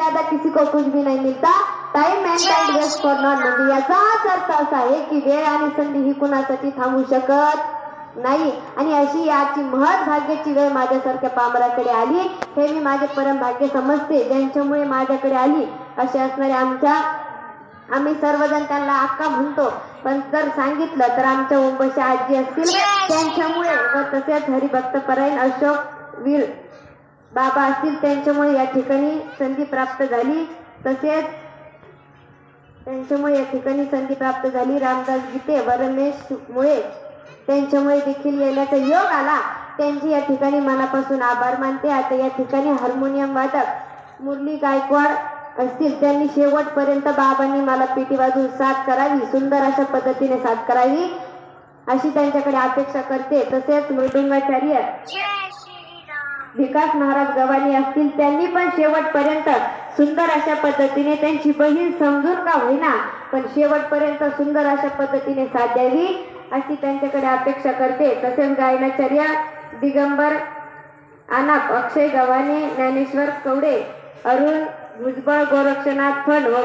ज्यादा किसी को कुछ भी नहीं मिलता time and time waste for not म्हणजे याचाच अर्थ असा आहे की वेळ आणि संधी ही कुणासाठी थांबू शकत नाही. आणि अशी याची महत् भाग्याची वेळ माझ्यासारख्या पामराकडे आली हे मी माझे परम भाग्य समजते ज्यांच्यामुळे माझ्याकडे आली असे असणारे आमच्या आम्ही सर्वजण त्यांना अक्का म्हणतो. पण जर सांगितलं तर आमच्या ओंबशी आजी असतील त्यांच्यामुळे व तसेच हरिभक्त परायण अशोक वीर बाबा असतील त्यांच्यामुळे या ठिकाणी संधी प्राप्त झाली. तसेच त्यांच्यामुळे या ठिकाणी संधी प्राप्त झाली. रामदास गीते व रमेश मुळे त्यांच्यामुळे देखील येण्याचा योग आला. त्यांचे या ठिकाणी मनापासून आभार मानते. आता या ठिकाणी हार्मोनियम वादक मुरली गायकवाड असतील. त्यांनी शेवटपर्यंत बाबांनी मला पेटी वाजवून साथ करावी सुंदर अशा पद्धतीने साथ करावी अशी त्यांच्याकडे अपेक्षा करते. तसेच मृदुंगाचार्य विकास महाराज गवानी असतील त्यांनी पण शेवटपर्यंत सुंदर अशा पद्धतीने त्यांची बहीण समजून का होईना पण शेवटपर्यंत सुंदर अशा पद्धतीने साथ द्यावी अशी त्यांच्याकडे अपेक्षा करते. तसेच गायनाचार्य दिगंबर आनाप अक्षय गव्हाणे ज्ञानेश्वर कवडे अरुण भुजबळ गोरक्षनाथ फड व